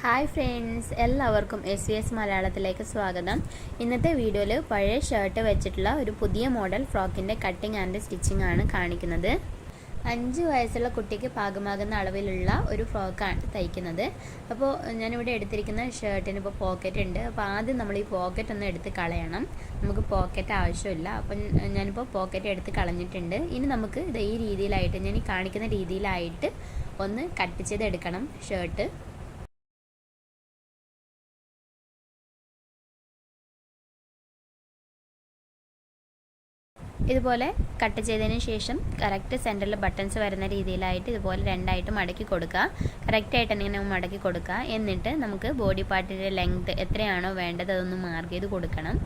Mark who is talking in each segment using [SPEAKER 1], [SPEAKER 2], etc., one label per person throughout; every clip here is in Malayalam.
[SPEAKER 1] ഹായ് ഫ്രണ്ട്സ് എല്ലാവർക്കും എസ് വി എസ് മലയാളത്തിലേക്ക് സ്വാഗതം. ഇന്നത്തെ വീഡിയോയിൽ പഴയ ഷർട്ട് വെച്ചിട്ടുള്ള ഒരു പുതിയ മോഡൽ ഫ്രോക്കിന്റെ കട്ടിങ് ആൻഡ് സ്റ്റിച്ചിങ് ആണ് കാണിക്കുന്നത്. അഞ്ച് വയസ്സുള്ള കുട്ടിക്ക് പാകമാകുന്ന അളവിലുള്ള ഒരു ഫ്രോക്കാണ് തയ്ക്കുന്നത്. അപ്പോൾ ഞാനിവിടെ എടുത്തിരിക്കുന്ന ഷർട്ടിന് ഇപ്പോൾ പോക്കറ്റ് ഉണ്ട്. അപ്പോൾ ആദ്യം നമ്മൾ ഈ പോക്കറ്റ് ഒന്ന് എടുത്ത് കളയണം. നമുക്ക് പോക്കറ്റ് ആവശ്യമില്ല. അപ്പം ഞാനിപ്പോൾ പോക്കറ്റ് എടുത്ത് കളഞ്ഞിട്ടുണ്ട്. ഇനി നമുക്ക് ഇത് ഈ രീതിയിലായിട്ട് ഞാൻ ഈ കാണിക്കുന്ന രീതിയിലായിട്ട് ഒന്ന് കട്ട് ചെയ്തെടുക്കണം ഷർട്ട് ഇതുപോലെ കട്ട് ചെയ്തതിന് ശേഷം കറക്റ്റ് സെന്ററിൽ ബട്ടൺസ് വരുന്ന രീതിയിലായിട്ട് ഇതുപോലെ രണ്ടായിട്ട് മടക്കി കൊടുക്കുക. കറക്റ്റായിട്ട് ഇങ്ങനെ മടക്കി കൊടുക്കുക. എന്നിട്ട് നമുക്ക് ബോഡി പാർട്ടിന്റെ ലെങ്ത് എത്രയാണോ വേണ്ടത് അതൊന്ന് മാർക്ക് ചെയ്ത് കൊടുക്കണം.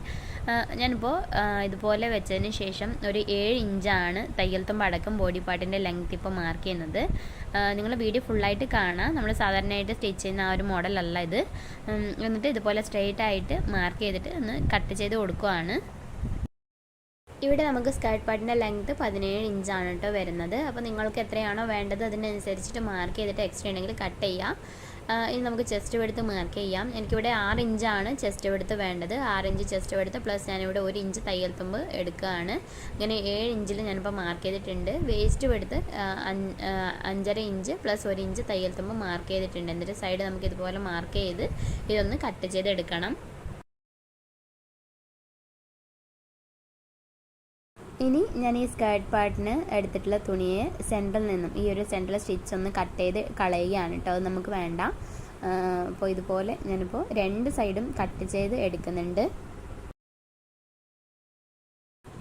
[SPEAKER 1] ഞാനിപ്പോൾ ഇതുപോലെ വെച്ചതിന് ശേഷം ഒരു ഏഴ് ഇഞ്ചാണ് തയ്യൽത്തും അടക്കം ബോഡി പാർട്ടിന്റെ ലെങ്ത് ഇപ്പോൾ മാർക്ക് ചെയ്യുന്നത്. നിങ്ങൾ വീഡിയോ ഫുള്ളായിട്ട് കാണാം. നമ്മൾ സാധാരണയായിട്ട് സ്റ്റിച്ച് ചെയ്യുന്ന ആ ഒരു മോഡലല്ല ഇത്. എന്നിട്ട് ഇതുപോലെ സ്ട്രെയിറ്റ് ആയിട്ട് മാർക്ക് ചെയ്തിട്ട് ഒന്ന് കട്ട് ചെയ്ത് കൊടുക്കുകയാണ് ഇവിടെ നമുക്ക് സ്കേർട്ട് പാർട്ടിന്റെ ലെങ്ത് പതിനേഴ് ഇഞ്ചാണ് കേട്ടോ വരുന്നത്. അപ്പോൾ നിങ്ങൾക്ക് എത്രയാണോ വേണ്ടത് അതിനനുസരിച്ചിട്ട് മാർക്ക് ചെയ്തിട്ട് എക്സ്ട്രാ ഉണ്ടെങ്കിൽ കട്ട് ചെയ്യാം. ഇനി നമുക്ക് ചെസ്റ്റ് എടുത്ത് മാർക്ക് ചെയ്യാം. എനിക്കിവിടെ ആറ് ഇഞ്ചാണ് ചെസ്റ്റ് എടുത്ത് വേണ്ടത്. ആറ് ഇഞ്ച് ചെസ്റ്റ് എടുത്ത് പ്ലസ് ഞാനിവിടെ ഒരു ഇഞ്ച് തയ്യൽ തുമ്പ് എടുക്കുകയാണ്. ഇങ്ങനെ ഏഴ് ഇഞ്ചിൽ ഞാനിപ്പോൾ മാർക്ക് ചെയ്തിട്ടുണ്ട്. വേസ്റ്റ് എടുത്ത് അഞ്ചര ഇഞ്ച് പ്ലസ് ഒരു ഇഞ്ച് തയ്യൽ തുമ്പ് മാർക്ക് ചെയ്തിട്ടുണ്ട്. എന്നിട്ട് സൈഡ് നമുക്ക് ഇതുപോലെ മാർക്ക് ചെയ്ത് ഇതൊന്ന് കട്ട് ചെയ്തെടുക്കണം. ഇനി ഞാൻ ഈ സ്കേർട്ട് പാർട്ടിന് എടുത്തിട്ടുള്ള തുണിയെ സെന്ററിൽ നിന്നും ഈ ഒരു സെന്ററിൽ സ്റ്റിച്ച് ഒന്ന് കട്ട് ചെയ്ത് കളയുകയാണ് കേട്ടോ. അത് നമുക്ക് വേണ്ട. അപ്പോൾ ഇതുപോലെ ഞാനിപ്പോൾ രണ്ട് സൈഡും കട്ട് ചെയ്ത് എടുക്കുന്നുണ്ട്.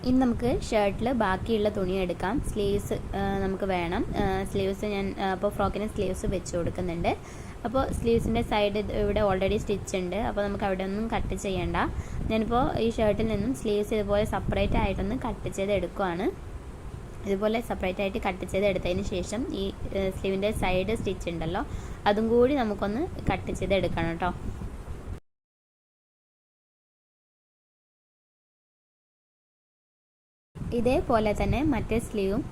[SPEAKER 1] ഇനി നമുക്ക് ഷർട്ടിൽ ബാക്കിയുള്ള തുണി എടുക്കാം. സ്ലീവ്സ് നമുക്ക് വേണം. സ്ലീവ്സ് ഞാൻ അപ്പോൾ ഫ്രോക്കിന് സ്ലീവ്സ് വെച്ച് കൊടുക്കുന്നുണ്ട്. അപ്പോൾ സ്ലീവ്സിന്റെ സൈഡ് ഇവിടെ ഓൾറെഡി സ്റ്റിച്ച് ഉണ്ട്. അപ്പോൾ നമുക്ക് അവിടെ ഒന്നും കട്ട് ചെയ്യണ്ട. ഞാനിപ്പോൾ ഈ ഷർട്ടിൽ നിന്നും സ്ലീവ്സ് ഇതുപോലെ സെപ്പറേറ്റ് ആയിട്ടൊന്ന് കട്ട് ചെയ്ത് എടുക്കുവാണ്. ഇതുപോലെ സെപ്പറേറ്റ് ആയിട്ട് കട്ട് ചെയ്ത് എടുത്തതിന് ശേഷം ഈ സ്ലീവിന്റെ സൈഡ് സ്റ്റിച്ച് ഉണ്ടല്ലോ അതും കൂടി നമുക്കൊന്ന് കട്ട് ചെയ്ത് എടുക്കണം കേട്ടോ. ഇതേപോലെ തന്നെ മറ്റേ സ്ലീവും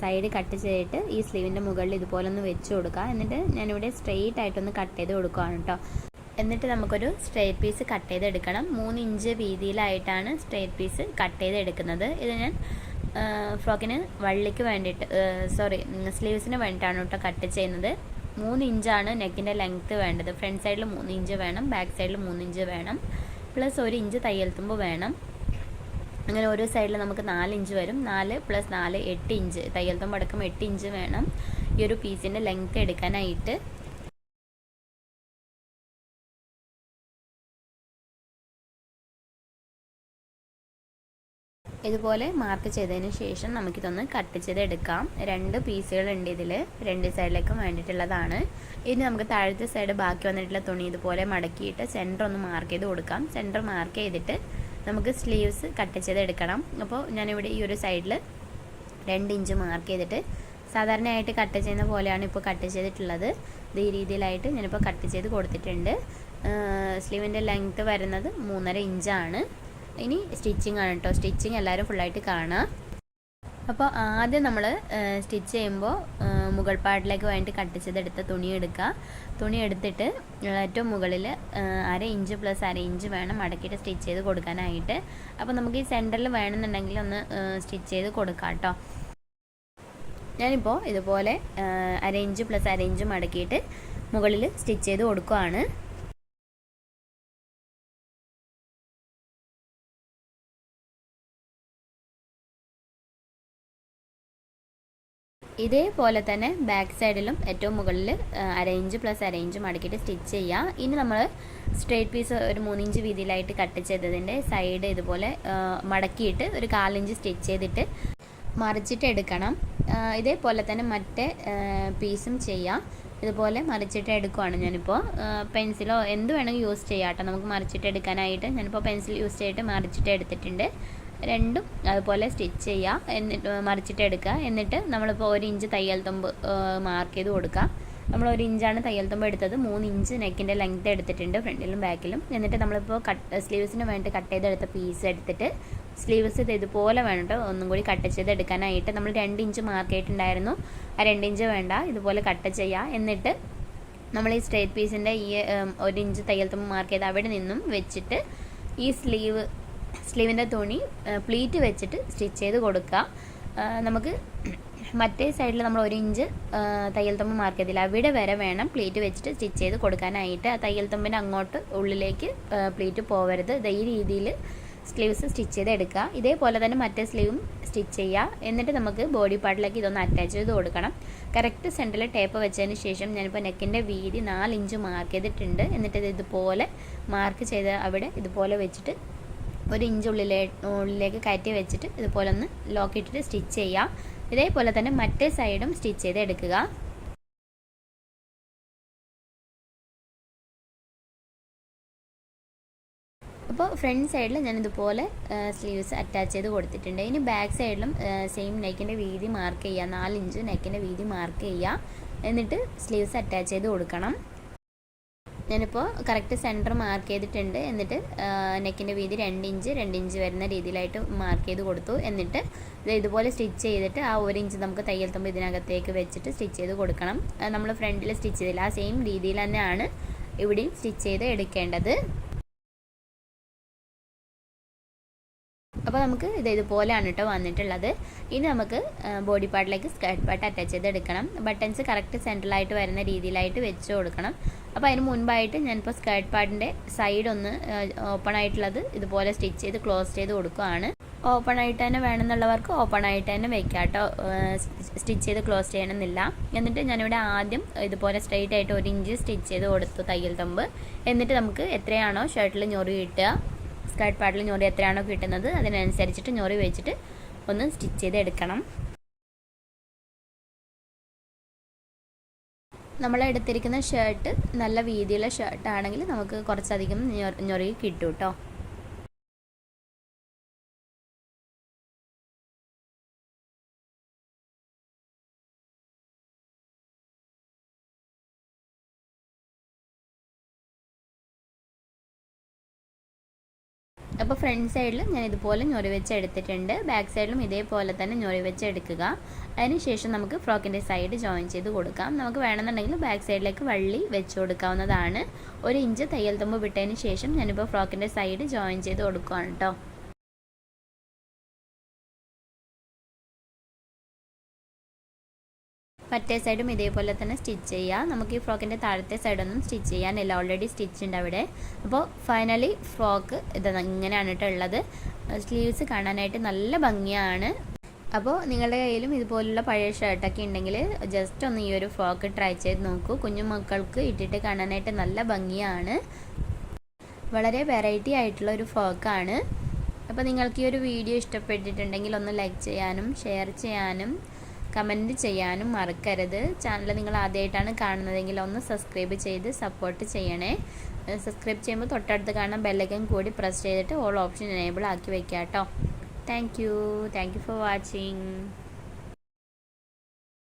[SPEAKER 1] സൈഡ് കട്ട് ചെയ്തിട്ട് ഈ സ്ലീവിന്റെ മുകളിൽ ഇതുപോലെ ഒന്ന് വെച്ച് കൊടുക്കുക. എന്നിട്ട് ഞാനിവിടെ സ്ട്രെയിറ്റ് ആയിട്ടൊന്ന് കട്ട് ചെയ്ത് കൊടുക്കുകയാണ് കേട്ടോ എന്നിട്ട് നമുക്കൊരു സ്ട്രെയിറ്റ് പീസ് കട്ട് ചെയ്തെടുക്കണം മൂന്ന് ഇഞ്ച് വീതിയിലായിട്ടാണ് സ്ട്രെയിറ്റ് പീസ് കട്ട് ചെയ്തെടുക്കുന്നത് ഇത് ഞാൻ ഫ്രോക്കിന് വള്ളിക്ക് വേണ്ടിയിട്ട് സോറി സ്ലീവ്സിന് വേണ്ടിയിട്ടാണ് കേട്ടോ കട്ട് ചെയ്യുന്നത്. മൂന്ന് ഇഞ്ചാണ് നെക്കിന്റെ ലെങ്ത്ത് വേണ്ടത്. ഫ്രണ്ട് സൈഡിൽ മൂന്ന് ഇഞ്ച് വേണം ബാക്ക് സൈഡിൽ മൂന്ന് ഇഞ്ച് വേണം. പ്ലസ് ഒരു ഇഞ്ച് തയ്യൽ വേണം. അങ്ങനെ ഓരോ സൈഡിൽ നമുക്ക് നാല് ഇഞ്ച് വരും. നാല് പ്ലസ് നാല് എട്ട് ഇഞ്ച്. തയ്യൽ അടക്കം എട്ട് ഇഞ്ച് വേണം. ഈ ഒരു പീസിന്റെ ലെങ്ത്ത് എടുക്കാനായിട്ട്. ഇതുപോലെ മാർക്ക് ചെയ്തതിന് ശേഷം നമുക്കിതൊന്ന് കട്ട് ചെയ്ത് എടുക്കാം രണ്ട് പീസുകളുണ്ട് ഇതിൽ രണ്ട് സൈഡിലേക്കും വേണ്ടിയിട്ടുള്ളതാണ്. ഇനി നമുക്ക് താഴത്തെ സൈഡ് ബാക്കി വന്നിട്ടുള്ള തുണി ഇതുപോലെ മടക്കിയിട്ട് സെന്റർ ഒന്ന് മാർക്ക് ചെയ്ത് കൊടുക്കാം. സെന്റർ മാർക്ക് ചെയ്തിട്ട് നമുക്ക് സ്ലീവ്സ് കട്ട് ചെയ്ത് എടുക്കണം അപ്പോൾ ഞാനിവിടെ ഈ ഒരു സൈഡിൽ രണ്ട് ഇഞ്ച് മാർക്ക് ചെയ്തിട്ട് സാധാരണയായിട്ട് കട്ട് ചെയ്യുന്ന പോലെയാണ് ഇപ്പോൾ കട്ട് ചെയ്തിട്ടുള്ളത്. ഇത് ഈ രീതിയിലായിട്ട് ഞാനിപ്പോൾ കട്ട് ചെയ്ത് കൊടുത്തിട്ടുണ്ട്. സ്ലീവിന്റെ ലെങ്ത്ത് വരുന്നത് മൂന്നര ഇഞ്ചാണ് ഇനി സ്റ്റിച്ചിങ് ആണ് കേട്ടോ സ്റ്റിച്ചിങ് എല്ലാവരും ഫുള്ളായിട്ട് കാണുക അപ്പോൾ ആദ്യം നമ്മൾ സ്റ്റിച്ച് ചെയ്യുമ്പോൾ മുകൾ പാട്ടിലേക്ക് വേണ്ടി കട്ട് ചെയ്തെടുത്ത തുണി എടുക്കുക. തുണി എടുത്തിട്ട് ഏറ്റവും മുകളിൽ അര ഇഞ്ച് പ്ലസ് അര ഇഞ്ച് വേണം മടക്കിയിട്ട് സ്റ്റിച്ച് ചെയ്ത് കൊടുക്കാനായിട്ട്. അപ്പോൾ നമുക്ക് ഈ സെന്ററിൽ വേണമെന്നുണ്ടെങ്കിൽ ഒന്ന് സ്റ്റിച്ച് ചെയ്ത് കൊടുക്കാം കേട്ടോ. ഞാനിപ്പോൾ ഇതുപോലെ അര ഇഞ്ച് പ്ലസ് അര ഇഞ്ച് മടക്കിയിട്ട് മുകളിൽ സ്റ്റിച്ച് ചെയ്ത് കൊടുക്കുകയാണ് ഇതേപോലെ തന്നെ ബാക്ക് സൈഡിലും ഏറ്റവും മുകളിൽ അരയിഞ്ച് പ്ലസ് അരയിഞ്ച് മടക്കിയിട്ട് സ്റ്റിച്ച് ചെയ്യുക ഇനി നമ്മൾ സ്ട്രേറ്റ് പീസ് ഒരു മൂന്നിഞ്ച് വീതിയിലായിട്ട് കട്ട് ചെയ്തതിന്റെ സൈഡ് ഇതുപോലെ മടക്കിയിട്ട് ഒരു കാലിഞ്ച് സ്റ്റിച്ച് ചെയ്തിട്ട് മറിച്ചിട്ട് എടുക്കണം. ഇതേപോലെ തന്നെ മറ്റേ പീസും ചെയ്യാം. ഇതുപോലെ മറിച്ചിട്ട് എടുക്കുവാണ് ഞാനിപ്പോൾ പെൻസിലോ എന്ത് വേണമെങ്കിൽ യൂസ് ചെയ്യാം കേട്ടോ നമുക്ക് മറിച്ചിട്ട് എടുക്കാനായിട്ട് ഞാനിപ്പോൾ പെൻസിൽ യൂസ് ചെയ്തിട്ട് മറിച്ചിട്ട് എടുത്തിട്ടുണ്ട്. രണ്ടും അതുപോലെ സ്റ്റിച്ച് ചെയ്യുക എന്നിട്ട് മറിച്ചിട്ട് എടുക്കുക. എന്നിട്ട് നമ്മളിപ്പോൾ ഒരു ഇഞ്ച് തയ്യൽ തുമ്പ് മാർക്ക് ചെയ്ത് കൊടുക്കുക നമ്മൾ ഒരു ഇഞ്ചാണ് തയ്യൽ തുമ്പ് എടുത്തത്. മൂന്ന് ഇഞ്ച് നെക്കിന്റെ ലെങ്ത് എടുത്തിട്ടുണ്ട് ഫ്രണ്ടിലും ബാക്കിലും എന്നിട്ട് നമ്മളിപ്പോൾ കട്ട് സ്ലീവ്സിന് വേണ്ടി കട്ട് ചെയ്തെടുത്ത പീസ് എടുത്തിട്ട് സ്ലീവ്സ് ഇത് ഇതുപോലെ വേണം ഒന്നും കൂടി കട്ട് ചെയ്ത് എടുക്കാനായിട്ട് നമ്മൾ രണ്ട് ഇഞ്ച് മാർക്ക് ചെയ്തിട്ടുണ്ടായിരുന്നു. ആ രണ്ട് ഇഞ്ച് വേണ്ട. ഇതുപോലെ കട്ട് ചെയ്യുക എന്നിട്ട് നമ്മൾ ഈ സ്ട്രേറ്റ് പീസിന്റെ ഈ ഒരു ഇഞ്ച് തയ്യൽ തുമ്പ് മാർക്ക് ചെയ്ത് അവിടെ നിന്നും വെച്ചിട്ട് ഈ സ്ലീവ് സ്ലീവിന്റെ തുണി പ്ലീറ്റ് വെച്ചിട്ട് സ്റ്റിച്ച് ചെയ്ത് കൊടുക്കുക. നമുക്ക് മറ്റേ സൈഡിൽ നമ്മൾ ഒരു ഇഞ്ച് തയ്യൽ തുമ്പ് മാർക്ക് ചെയ്തില്ല. അവിടെ വരെ വേണം പ്ലീറ്റ് വെച്ചിട്ട് സ്റ്റിച്ച് ചെയ്ത് കൊടുക്കാനായിട്ട്. ആ തയ്യൽ തുമ്പിന്റെ അങ്ങോട്ട് ഉള്ളിലേക്ക് പ്ലീറ്റ് പോവരുത്. ഈ രീതിയിൽ സ്ലീവ്സ് സ്റ്റിച്ച് ചെയ്ത് എടുക്കുക. ഇതേപോലെ തന്നെ മറ്റേ സ്ലീവും സ്റ്റിച്ച് ചെയ്യുക. എന്നിട്ട് നമുക്ക് ബോഡി പാർട്ടിലേക്ക് ഇതൊന്ന് അറ്റാച്ച് ചെയ്ത് കൊടുക്കണം. കറക്റ്റ് സെന്ററിൽ ടേപ്പ് വെച്ചതിന് ശേഷം ഞാനിപ്പോൾ നെക്കിന്റെ വീതി നാല് ഇഞ്ച് മാർക്ക് ചെയ്തിട്ടുണ്ട്. എന്നിട്ട് ഇത് ഇതുപോലെ മാർക്ക് ചെയ്ത് അവിടെ ഇതുപോലെ വെച്ചിട്ട് ഒരു ഇഞ്ച് ഉള്ളിലേ ഉള്ളിലേക്ക് കയറ്റി വെച്ചിട്ട് ഇതുപോലെ ഒന്ന് ലോക്ക് ഇട്ടിട്ട് സ്റ്റിച്ച് ചെയ്യാം. ഇതേപോലെ തന്നെ മറ്റേ സൈഡും സ്റ്റിച്ച് ചെയ്ത് എടുക്കുക. അപ്പോൾ ഫ്രണ്ട് സൈഡിൽ ഞാൻ ഇതുപോലെ സ്ലീവ്സ് അറ്റാച്ച് ചെയ്ത് കൊടുത്തിട്ടുണ്ട്. ഇനി ബാക്ക് സൈഡിലും സെയിം നെക്കിന്റെ വീതി മാർക്ക് ചെയ്യുക നാലിഞ്ച് നെക്കിന്റെ വീതി മാർക്ക് ചെയ്യുക എന്നിട്ട് സ്ലീവ്സ് അറ്റാച്ച് ചെയ്ത് കൊടുക്കണം. ഞാനിപ്പോൾ കറക്റ്റ് സെന്റർ മാർക്ക് ചെയ്തിട്ടുണ്ട്. എന്നിട്ട് നെക്കിന്റെ വീതി രണ്ട് ഇഞ്ച് രണ്ട് ഇഞ്ച് വരുന്ന രീതിയിലായിട്ട് മാർക്ക് ചെയ്ത് കൊടുത്തു. എന്നിട്ട് ഇത് ഇതുപോലെ സ്റ്റിച്ച് ചെയ്തിട്ട് ആ ഒരു ഇഞ്ച് നമുക്ക് തയ്യൽ തുമ്പ് ഇതിനകത്തേക്ക് വെച്ചിട്ട് സ്റ്റിച്ച് ചെയ്ത് കൊടുക്കണം. നമ്മൾ ഫ്രണ്ടിൽ സ്റ്റിച്ച് ചെയ്തില്ല. ആ സെയിം രീതിയിൽ തന്നെയാണ് ഇവിടെയും സ്റ്റിച്ച് ചെയ്ത് എടുക്കേണ്ടത്. അപ്പോൾ നമുക്ക് ഇത് ഇതുപോലെയാണ് കേട്ടോ വന്നിട്ടുള്ളത്. ഇനി നമുക്ക് ബോഡി പാർട്ടിലേക്ക് സ്കേർട്ട് പാർട്ട് അറ്റാച്ച് ചെയ്ത് എടുക്കണം ബട്ടൺസ് കറക്റ്റ് സെൻട്രലായിട്ട് വരുന്ന രീതിയിലായിട്ട് വെച്ച് കൊടുക്കണം. അപ്പോൾ അതിന് മുൻപായിട്ട് ഞാനിപ്പോൾ സ്കേർട്ട് പാർട്ടിന്റെ സൈഡ് ഒന്ന് ഓപ്പൺ ആയിട്ടുള്ളത് ഇതുപോലെ സ്റ്റിച്ച് ചെയ്ത് ക്ലോസ് ചെയ്ത് കൊടുക്കുകയാണ് ഓപ്പൺ ആയിട്ട് തന്നെ വേണമെന്നുള്ളവർക്ക് ഓപ്പൺ ആയിട്ട് തന്നെ വെക്കാം കേട്ടോ സ്റ്റിച്ച് ചെയ്ത് ക്ലോസ് ചെയ്യണമെന്നില്ല. എന്നിട്ട് ഞാനിവിടെ ആദ്യം ഇതുപോലെ സ്ട്രെയിറ്റ് ആയിട്ട് ഒരു ഇഞ്ച് സ്റ്റിച്ച് ചെയ്ത് കൊടുത്തു തയ്യൽ തമ്പ്. എന്നിട്ട് നമുക്ക് എത്രയാണോ ഷർട്ടിൽ ഞൊറി കിട്ടുക. സ്കേർട്ട് പാട്ടിൽ ഞൊറി എത്രയാണോ കിട്ടുന്നത് അതിനനുസരിച്ചിട്ട് ഞൊറി വെച്ചിട്ട് ഒന്ന് സ്റ്റിച്ച് ചെയ്ത് എടുക്കണം നമ്മൾ എടുത്തിരിക്കുന്ന ഷർട്ട് നല്ല വീതിയുള്ള ഷർട്ടാണെങ്കിൽ നമുക്ക് കുറച്ചധികം ഞൊറി കിട്ടും കേട്ടോ അപ്പോൾ ഫ്രണ്ട് സൈഡിലും ഞാൻ ഇതുപോലെ ഞൊറി വെച്ച് എടുത്തിട്ടുണ്ട്. ബാക്ക് സൈഡിലും ഇതേപോലെ തന്നെ ഞൊറി വെച്ച് എടുക്കുക. അതിനുശേഷം നമുക്ക് ഫ്രോക്കിന്റെ സൈഡ് ജോയിൻ ചെയ്ത് കൊടുക്കാം. നമുക്ക് വേണമെന്നുണ്ടെങ്കിൽ ബാക്ക് സൈഡിലേക്ക് വള്ളി വെച്ച് കൊടുക്കാവുന്നതാണ്. ഒരു ഇഞ്ച് തയ്യൽ തുമ്പ് വിട്ടതിന് ശേഷം ഞാനിപ്പോൾ ഫ്രോക്കിന്റെ സൈഡ് ജോയിൻ ചെയ്ത് കൊടുക്കുകയാണ് കേട്ടോ മറ്റേ സൈഡും ഇതേപോലെ തന്നെ സ്റ്റിച്ച് ചെയ്യുക നമുക്ക് ഈ ഫ്രോക്കിന്റെ താഴത്തെ സൈഡൊന്നും സ്റ്റിച്ച് ചെയ്യാനില്ല. ഓൾറെഡി സ്റ്റിച്ച് ഉണ്ട് അവിടെ. അപ്പോൾ ഫൈനലി ഫ്രോക്ക് ഇത് ഇങ്ങനെയാണ് കേട്ടോ ഉള്ളത്. സ്ലീവ്സ് കാണാനായിട്ട് നല്ല ഭംഗിയാണ്. അപ്പോൾ നിങ്ങളുടെ കയ്യിലും ഇതുപോലുള്ള പഴയ ഷർട്ടൊക്കെ ഉണ്ടെങ്കിൽ ജസ്റ്റ് ഒന്ന് ഈ ഒരു ഫ്രോക്ക് ട്രൈ ചെയ്ത് നോക്കൂ. കുഞ്ഞു മക്കൾക്ക് ഇട്ടിട്ട് കാണാനായിട്ട് നല്ല ഭംഗിയാണ്. വളരെ വെറൈറ്റി ആയിട്ടുള്ള ഒരു ഫ്രോക്കാണ് അപ്പോൾ നിങ്ങൾക്ക് ഈ ഒരു വീഡിയോ ഇഷ്ടപ്പെട്ടിട്ടുണ്ടെങ്കിൽ ഒന്ന് ലൈക്ക് ചെയ്യാനും ഷെയർ ചെയ്യാനും കമന്റ് ചെയ്യാനും മറക്കരുത്. ചാനൽ നിങ്ങൾ ആദ്യമായിട്ടാണ് കാണുന്നതെങ്കിൽ ഒന്ന് സബ്സ്ക്രൈബ് ചെയ്ത് സപ്പോർട്ട് ചെയ്യണേ. സബ്സ്ക്രൈബ് ചെയ്യുമ്പോൾ തൊട്ടടുത്ത് കാണാൻ ബെല്ലൈക്കൻ കൂടി പ്രസ് ചെയ്തിട്ട് ഓൾ ഓപ്ഷൻ എനേബിൾ ആക്കി വയ്ക്കാം കേട്ടോ thank you thank you for watching